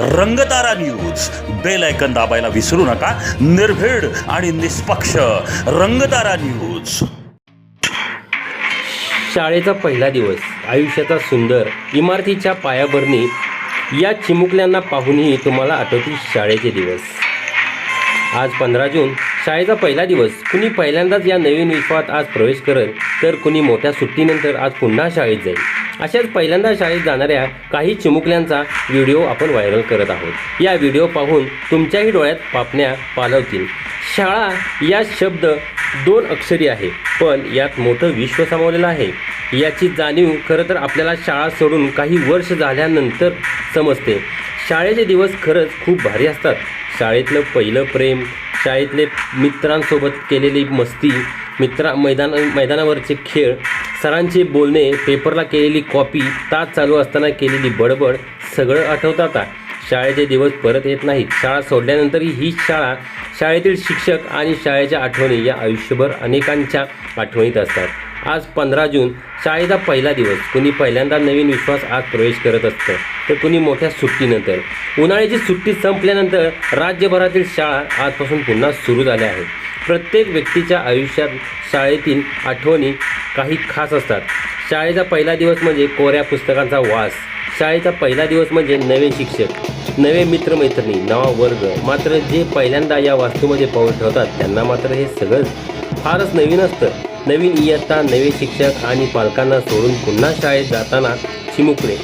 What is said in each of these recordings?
Rangtara news bell ऐकन दाबायला विसरू नका. निर्भीड आणि निष्पक्ष रंगतारा न्यूज शाळेचा पहिला दिवस. आयुष्याचा सुंदर इमारतीच्या पायाभरणी. या चिमुकल्यांना पाहूनही तुम्हाला आठवतील शाळेचे दिवस. आज पंधरा जून शाळेचा पहिला दिवस. कुणी पहिल्यांदाच या नवीन विश्वात आज प्रवेश करेल तर कुणी मोठ्या सुट्टीनंतर आज पुन्हा शाळेत जाईल. अशाच पहिल्यांदा शाळेत जाणाऱ्या काही चिमुकल्यांचा व्हिडिओ आपण व्हायरल करत आहोत. या व्हिडिओ पाहून तुमच्याही डोळ्यात पापण्या पालवतील. शाळा या शब्द दोन अक्षरी आहे पण यात मोठं विश्व सामावलेलं आहे. याची जाणीव खरं तर आपल्याला शाळा सोडून काही वर्ष झाल्यानंतर समजते. शाळेचे दिवस खरंच खूप भारी असतात. शाळेतलं पहिलं प्रेम शाळेतले मित्रांसोबत केलेली मस्ती मित्रा मैदान मैदानावरचे खेळ सरांचे बोलणे पेपरला केलेली कॉपी तास चालू असताना केलेली बडबड सगळं आठवतं आता. शाळेचे दिवस परत येत नाहीत. शाळा सोडल्यानंतरही ही शाळा शाळेतील शिक्षक आणि शाळेच्या आठवणी या आयुष्यभर अनेकांच्या आठवणीत असतात. आज पंधरा जून शाळेचा पहिला दिवस. कुणी पहिल्यांदा नवीन विश्वास आज प्रवेश करत असतं तर कुणी मोठ्या सुट्टीनंतर. उन्हाळ्याची सुट्टी संपल्यानंतर राज्यभरातील शाळा आजपासून पुन्हा सुरू झाल्या आहेत. प्रत्येक व्यक्तीच्या आयुष्यात शाळेतील आठवणी काही खास असतात. शाळेचा पहिला दिवस म्हणजे कोऱ्या पुस्तकांचा वास. शाळेचा पहिला दिवस म्हणजे नवे शिक्षक नवे मित्रमैत्रिणी नवा वर्ग. मात्र जे पहिल्यांदा या वास्तूमध्ये पाऊल ठेवतात त्यांना मात्र हे सगळं फारच नवीन असतं. नवीन इयत्ता नवे शिक्षक आणि पालकांना सोडून पुन्हा शाळेत जाताना चिमुकले.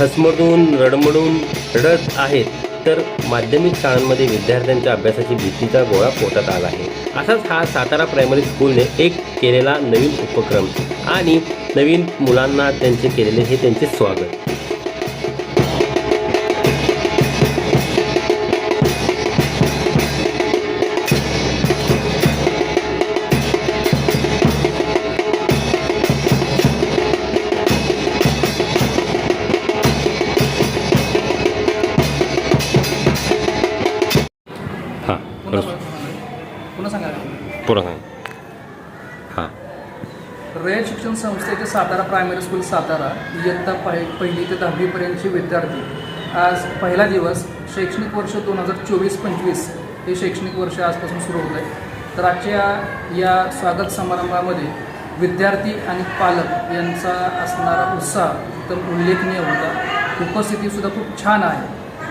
हसमडून रडमडून रडत आहेत तर माध्यमिक शाळांमध्ये विद्यार्थ्यांच्या अभ्यासाची भीतीचा गोळा पोटात आला आहे. असाच हा सातारा प्रायमरी स्कूलने एक केलेला नवीन उपक्रम आणि नवीन मुलांना त्यांचे केलेले हे त्यांचे स्वागत. हां. रयत शिक्षण संस्थेचे सातारा प्रायमरी स्कूल सातारा इयत्ता पहि पहिली ते दहावीपर्यंतचे विद्यार्थी. आज पहिला दिवस शैक्षणिक वर्ष दोन हजार चोवीस पंचवीस हे शैक्षणिक वर्ष आजपासून सुरू होत आहे तर आजच्या या स्वागत समारंभामध्ये विद्यार्थी आणि पालक यांचा असणारा उत्साह एकदम उल्लेखनीय होता. उपस्थितीसुद्धा खूप छान आहे.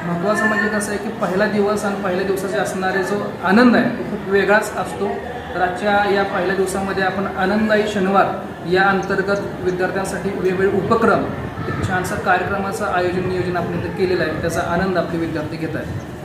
महत्त्वाचं म्हणजे कसं आहे की पहिला दिवस आणि पहिल्या दिवसाचे असणारे जो आनंद आहे तो खूप वेगळाच असतो. तर आजच्या या पहिल्या दिवसामध्ये आपण आनंददायी शनिवार या अंतर्गत विद्यार्थ्यांसाठी वेगवेगळे उपक्रम एक छानसा कार्यक्रमाचं आयोजन नियोजन आपण इथं केलेलं आहे. त्याचा आनंद आपले विद्यार्थी घेत आहेत.